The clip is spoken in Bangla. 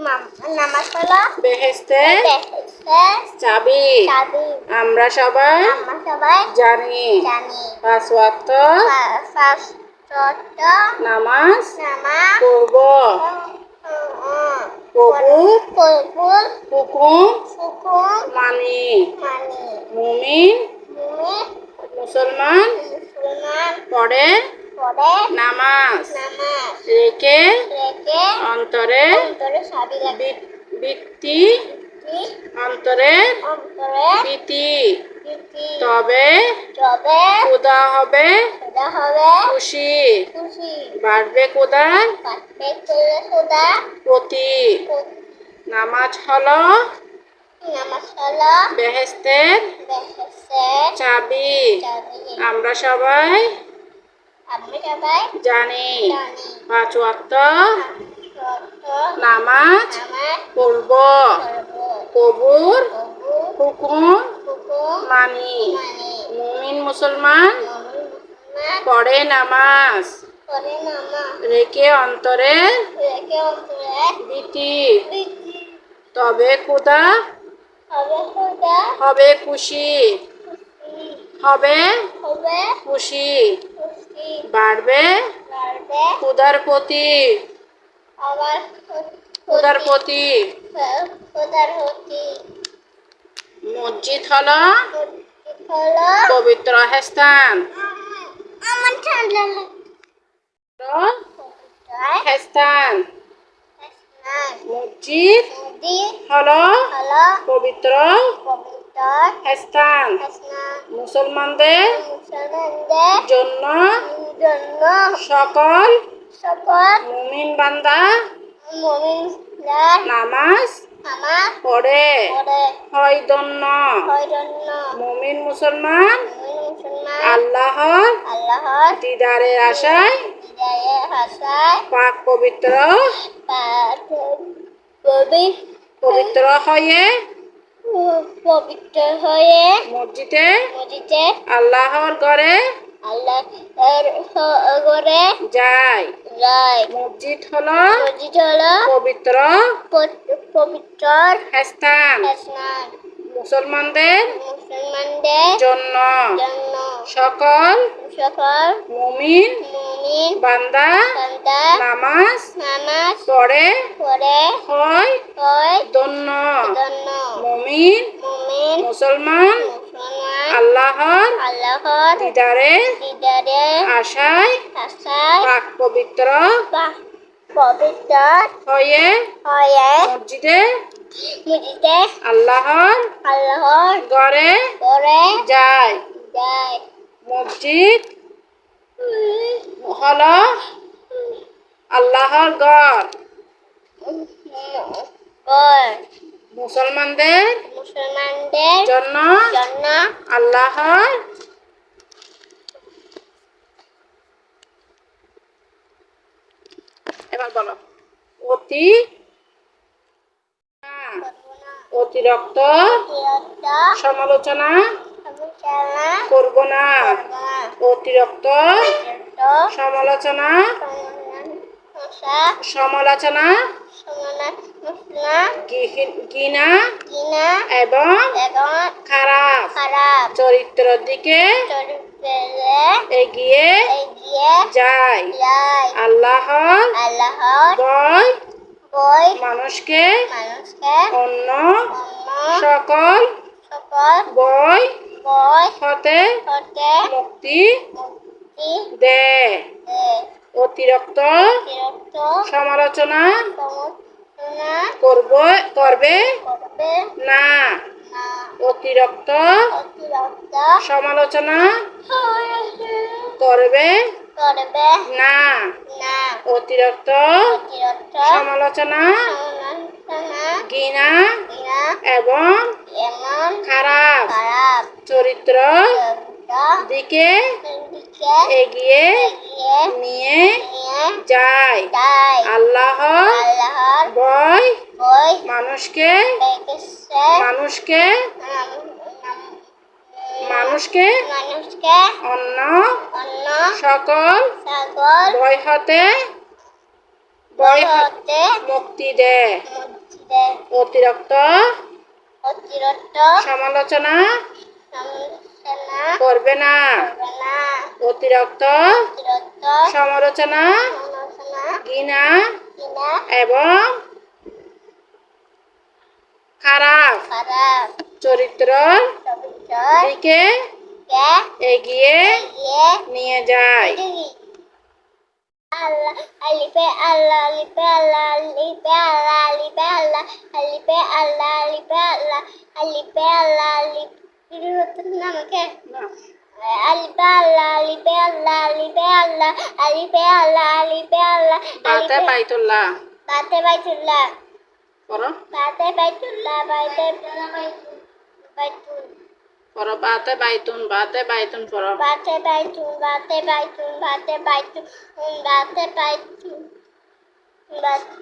নামাজ পড়া। বেহেস্তে চাবি। আমরা সবাই সবাই জানি। পাঁচ ওয়াক্ত নামাজ পড়ব। প্রভু কবুল হুকুম মানি। মানি। মুমিন মুমিন মুসলমান মুসলমান পড়ে পড়ে নামাজ। নামাজ। রেখে রেখে অন্তরে অন্তরে সাবি বৃত্তি অন্তরে অন্তরে তবে তবে খোদা হবে খোদা হবে খুশি। খুশি। বাড়বে খোদার পাঠে খোদা প্রতি নামাজ হলো বেহেস্তের চাবি। আমরা সবাই জানি। জানি। পাঁচ ওয়াক্ত। নামাজ। পড়ব। কবুর। হুকুম। মানি। মানি। মুমিন মুসলমান পড়ে নামাজ। রেখে অন্তরে অন্তরে তবে খোদা হবে খুশি। হবে? হবে। খুশি। খুশি। বাড়বে? খুদার প্রতি খুদার প্রতি মসজিদ হলো? পবিত্র স্থান স্থান মসজিদ হলো? হলো? পবিত্র পবিত্র স্থান মুসলমানদের জন্য সকল মুমিন বান্দা নামাজ পড়ে। হয় জন্য মুমিন মুসলমান আল্লাহর দিদারের আশায় পাক পবিত্র পবিত্র হয়ে পবিত্র হয়ে মসজিদে? নদীতে আল্লাহর ঘরে? আল্লাহর করে যায়। যায়। মসজিদ হলো মসজিদ হলো পবিত্র পবিত্র স্থান। স্নান মুসলমানদের মুসলমানদের জন্য। জন্য। সকল সকল মুমিন মুমিন বান্দা বান্দা নামাজ নামাজ পড়ে পড়ে হয় হয় ধন্য। জন্য মুমিন মুসলমান আল্লাহর আল্লাহর দিদারে আশায় পাক পবিত্র পবিত্র হয়ে হয়ে মসজিদে মুজিতে আল্লাহর আল্লাহর ঘরে করে যায়। যায়। মসজিদ হলো আল্লাহর ঘর কর মুসলমানদের মুসলমানদের জন্য জন্য আল্লাহর এবার বলো। অতি অতিরিক্ত সমালোচনা করব না। অতিরিক্ত সমালোচনা সমালোচনা। ঘৃণা। এবং খারাপ। চরিত্রের দিকে এগিয়ে এগিয়ে যায়। বই। মানুষকে অন্য সকল বই হতে মুক্তি দেয় অতিরিক্ত সমালোচনা করব করবে করবে না। অতিরিক্ত সমালোচনা করবে না। অতিরিক্ত সমালোচনা ঘৃণা এবং খারাপ চরিত্র দিকে এগিয়ে আল্লাহর আল্লাহর ভয় মানুষকে মানুষকে মানুষকে অন্য অন্য সকল ভয় হতে ভয় হতে মুক্তি দে। অতিরিক্ত অতিরিক্ত সমালোচনা করবে না। অতিরিক্ত সমালোচনা কিনা এবং খারাপ। চরিত্র দিকে এগিয়ে নিয়ে যায়। আল্লাহ আলিফে আল্লাহ আলিফে আল্লাহ আলিফে আল্লাহ আলিফে আল্লাহ আলিফে আল্লাহ আলিফে আল্লাহ আলিফে আল্লাহ না আমাকে না, বাতে বাইতুল্লাহ। বাতে বাইতুল্লাহ। পড়ো। বাতে বাইতুল্লাহ বাতে বাইতুল। পড়ো বাতে বাইতুন বাতে বাইতুন পড়ো। বাতে বাইতুল বাতে বাইতুল বাতে বাইতুল বাতে বাইতুল বাতে